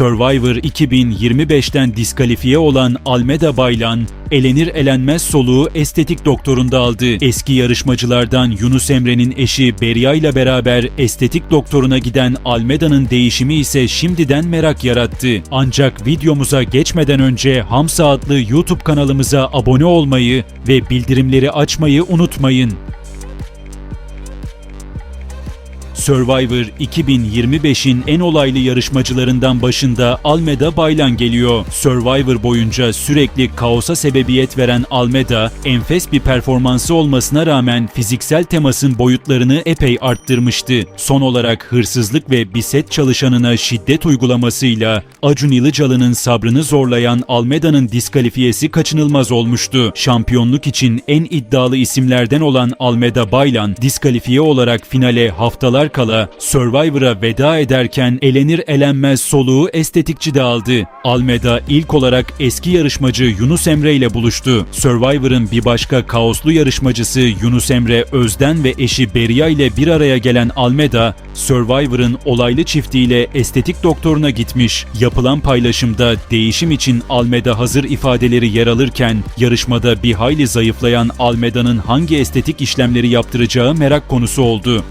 Survivor 2025'ten diskalifiye olan Almeda Baylan, elenir elenmez soluğu estetik doktorunda aldı. Eski yarışmacılardan Yunus Emre'nin eşi Beria ile beraber estetik doktoruna giden Almeda'nın değişimi ise şimdiden merak yarattı. Ancak videomuza geçmeden önce Hamsa adlı YouTube kanalımıza abone olmayı ve bildirimleri açmayı unutmayın. Survivor 2025'in en olaylı yarışmacılarından başında Almeda Baylan geliyor. Survivor boyunca sürekli kaosa sebebiyet veren Almeda, enfes bir performansı olmasına rağmen fiziksel temasın boyutlarını epey arttırmıştı. Son olarak hırsızlık ve bir set çalışanına şiddet uygulamasıyla Acun Ilıcalı'nın sabrını zorlayan Almeda'nın diskalifiyesi kaçınılmaz olmuştu. Şampiyonluk için en iddialı isimlerden olan Almeda Baylan, diskalifiye olarak finale haftalar kala Survivor'a veda ederken elenir elenmez soluğu estetikçide aldı. Almeda ilk olarak eski yarışmacı Yunus Emre ile buluştu. Survivor'ın bir başka kaoslu yarışmacısı Yunus Emre Özden ve eşi Beria ile bir araya gelen Almeda, Survivor'ın olaylı çiftiyle estetik doktoruna gitmiş. Yapılan paylaşımda değişim için Almeda hazır ifadeleri yer alırken yarışmada bir hayli zayıflayan Almeda'nın hangi estetik işlemleri yaptıracağı merak konusu oldu.